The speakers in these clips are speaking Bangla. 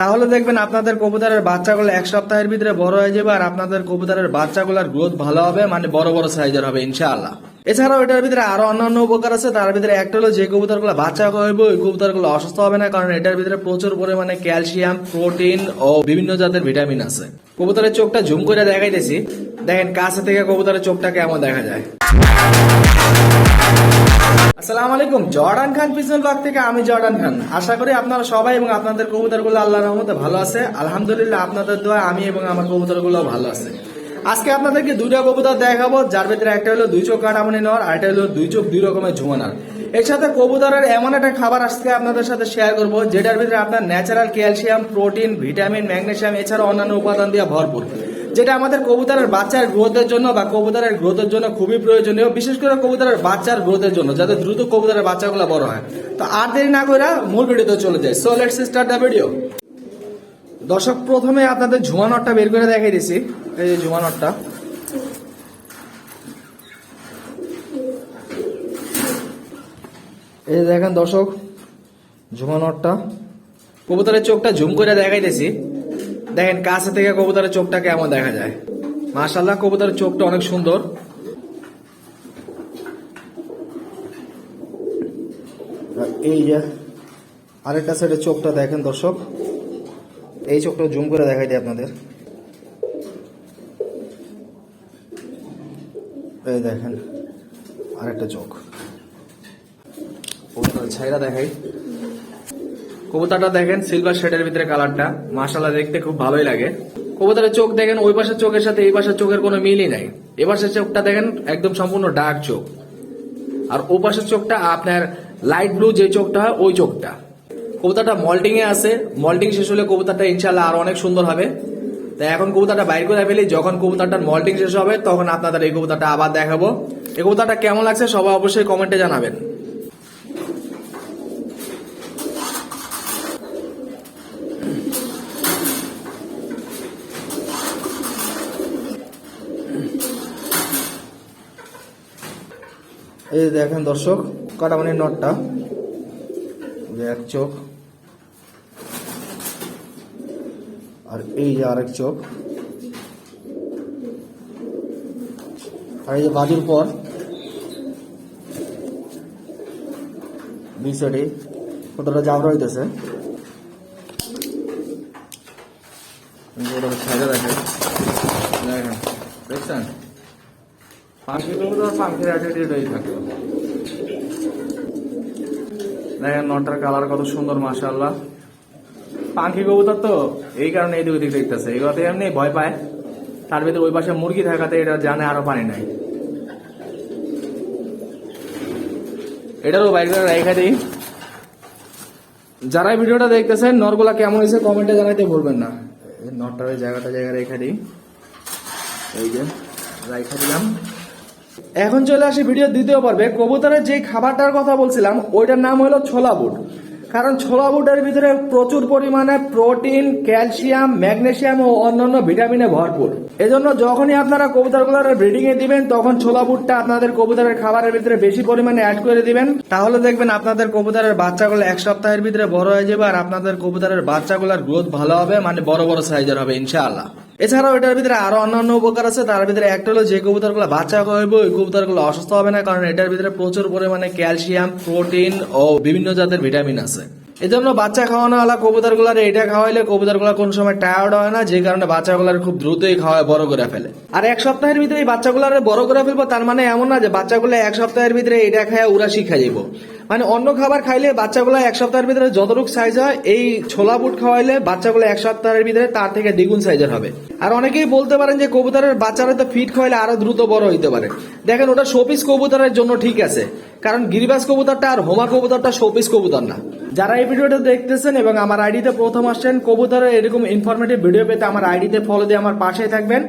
তাহলে দেখবেন আপনাদের কবুতরের বাচ্চাগুলো এক সপ্তাহের ভিতরে বড় হয়ে যাবে আর আপনাদের কবুতরের বাচ্চাগুলোর গ্রোথ ভালো হবে মানে বড় বড় সাইজের হবে, ইনশাআল্লাহ। এছাড়াও এটার ভিতরে আরও অন্যান্য উপকার আছে, তার ভিতরে একটা হলো যে কবুতরগুলো বাচ্চা হইবে ওই কবুতরগুলো অসুস্থ হবে না, কারণ এটার ভিতরে প্রচুর পরিমাণে ক্যালসিয়াম প্রোটিন ও বিভিন্ন জাতের ভিটামিন আছে। কবুতরের চোখটা ঝুম করে দেখাইতেছি। দেখেন কাছে থেকে কবুতরের চোখটা কেমন দেখা যায়। আসসালামু আলাইকুম। জর্ডান খান পিছন বাগ থেকে আমি জর্ডান খান। আশা করি আপনারা সবাই এবং আপনাদের কবুতরগুলো আল্লাহর রহমতে ভালো আছে। আলহামদুলিল্লাহ আপনাদের দোয়া, আমি এবং আমার কবুতরগুলো ভালো আছে। আজকে আপনাদেরকে দুইটা কবুতর দেখাবো, যার ভিতরে একটা হলো দুই চোখ কাটামনি নেওয়ার আর একটা হলো দুই চোখ দুই রকমের ঝুমানার এর সাথে কবুতরের এমন একটা খাবার আজকে আপনাদের সাথে শেয়ার করব, যেটার ভিতরে আপনার natural calcium protein vitamin magnesium এছাড়া অন্যান্য উপাদান দিয়ে ভরপুর। যেটা আমাদের কবুতরের বাচ্চার গ্রোথের জন্য বা কবুতরের গ্রোথের জন্য খুবই প্রয়োজনীয়, বিশেষ করে কবুতরের বাচ্চার গ্রোথের জন্য, যাতে দ্রুত কবুতরের বাচ্চাগুলো বড় হয়। তো আর দেরি না করে মূল ভিডিওতে চলে যায় so let's start the video দর্শক, প্রথমে আপনাদের ঝুমানটটা বের করে দেখাই দিছি। এই যে ঝুমানটটা এই যে দেখেন দর্শক ঝুমানটটা কবুতরের চোখটা ঝুম করে দেখাইতেছি দেখেন কাছে থেকে কবুতরের চোখটা কেমন দেখা যায়? মাশাল্লাহ কবুতরের চোখটা অনেক সুন্দর। এই যে আরেকটা সাইডে চোখটা দেখেন দর্শক। এই চোখটা জুম করে দেখাই দিই আপনাদের। এই দেখেন আরেকটা চোখ। ছাইরা দেখাই। কবুতরটা দেখেন সিলভার শেডের ভিতরে কালারটা মাশাল্লাহ দেখতে খুব ভালোই লাগে। কবুতরের চোখ দেখেন, ওই পাশের চোখের সাথে এই পাশের চোখের কোনো মিলই নাই। এ পাশের চোখটা দেখেন, একদম সম্পূর্ণ ডার্ক চোখ। আর ও পাশের চোখটা আপনার লাইট ব্লু যে চোখটা হয়, ওই চোখটা। কবুতরটা মল্টিং এ আছে। মল্টিং শেষ হলে কবুতরটা ইনশাল্লাহ আরও অনেক সুন্দর হবে। তাই এখন কবুতরটা বাইর করে ফেলি। যখন কবুতরটার মল্টিং শেষ হবে, তখন আপনাদের এই কবুতরটা আবার দেখাবো। এই কবুতরটা কেমন লাগছে সবাই অবশ্যই কমেন্টে জানাবেন। এই দেখেন দর্শক, কাটামানির নটটা। এক চোখ। আর এই যে আরেক চোখ। আর এই যে বাজুর পর দুই সাইডে কতটা জাবরা হইতেছে দেখেন, দেখছেন? পাখি তো পাখির অ্যাটিটিউডই থাকে। দেখেন নটার কালার কত সুন্দর, মাশাআল্লাহ। পাখি কবুতর তো, এই কারণে এই দিক দেখতেছে। এগুলোতে এমনি ভয় পায়। তার ভিতরে ওই পাশে মুরগি থাকাতে এটা জানে আরও পানি নাই। এটারও বাইরে রেখে দিই। যারা ভিডিওটা দেখতেছেন, নরগুলা কেমন হয়েছে কমেন্টে জানাইতে ভুলবেন না। এই ওই জায়গাটা জায়গা রেখে দিই। এই যে, রেখে দিলাম। এখন চলে আসি ভিডিও দ্বিতীয় পর্বে। কবুতরের যে খাবারটার কথা বলছিলাম, ওইটার নাম হলো ছোলা বুট। কারণ ছোলা বুটের ভিতরে প্রচুর পরিমাণে প্রোটিন, ক্যালসিয়াম, ম্যাগনেসিয়াম ও অন্যান্য ভিটামিনে ভরপুর। এজন্য যখনই আপনারা কবুতরগুলোর ব্রিডিং এ দিবেন, তখন ছোলা বুটটা আপনাদের কবুতরের খাবারের ভিতরে বেশি পরিমাণে অ্যাড করে দিবেন। তাহলে দেখবেন আপনাদের কবুতরের বাচ্চাগুলো এক সপ্তাহের ভিতরে বড় হয়ে যাবে আর আপনাদের কবুতরের বাচ্চাগুলোর গ্রোথ ভালো হবে মানে বড় বড় সাইজের হবে, ইনশাআল্লাহ। এছাড়াও এটার ভিতরে আরও অন্যান্য উপকার আছে। তার ভিতরে একটা হলো যে কবুতরগুলো বাচ্চা হইবে ওই কবুতরগুলো অসুস্থ হবে না, কারণ এটার ভিতরে প্রচুর পরিমাণে ক্যালসিয়াম, প্রোটিন ও বিভিন্ন জাতের ভিটামিন আছে। এজন্য বাচ্চা খাওয়ানো আলা কবুতরগুলার এটা খাওয়াইলে কবুতরগুলো কোন সময় টায়ার্ড হয় না, যে কারণে বাচ্চাগুলার খুব দ্রুতই খাওয়ায়, বড় করে ফেলে। আর এক সপ্তাহের ভিতরে এই বাচ্চাগুলার বড় করে ফেলব, তার মানে এমন না যে বাচ্চাগুলো এক সপ্তাহের ভিতরে এটা খায় ওরা শিখা যাইব। মানে অন্য খাবার খাইলে বাচ্চাগুলো এক সপ্তাহের ভিতরে যতটুকু সাইজ হয়, এই ছোলা বুট খাওয়াইলে বাচ্চাগুলো এক সপ্তাহের ভিতরে তার থেকে দ্বিগুণ সাইজের হবে। আর অনেকেই বলতে পারেন যে কবুতরের বাচ্চারা তো ফিট খাওয়াইলে আরও দ্রুত বড় হইতে পারে। দেখেন, ওটা শোপিস কবুতরের জন্য ঠিক আছে। কারণ গিরিবাস কবুতরটা আর হোমা কবুতরটা শোপিস কবুতর না। যারা এই ভিডিওটা দেখতেছেন এবং আমার আইডিতে প্রথম আসছেন, কবুতরের এরকম ইনফরমেটিভ ভিডিও পেতে আমার আইডিতে ফলো দিয়ে আমার পাশে থাকবেন।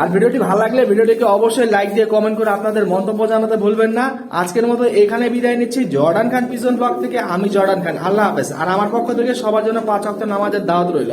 আর ভিডিওটি ভালো লাগলে ভিডিওটিকে অবশ্যই লাইক দিয়ে কমেন্ট করে আপনাদের মন্তব্য জানাতে ভুলবেন না। আজকের মতো এখানে বিদায় নিচ্ছি। জর্ডান খান পিজন ব্লগ থেকে আমি জর্ডান খান। আল্লাহ হাফেজ। আর আমার পক্ষ থেকে সবার জন্য পাঁচ অক্ট নামাজের দাওয়াত রইল।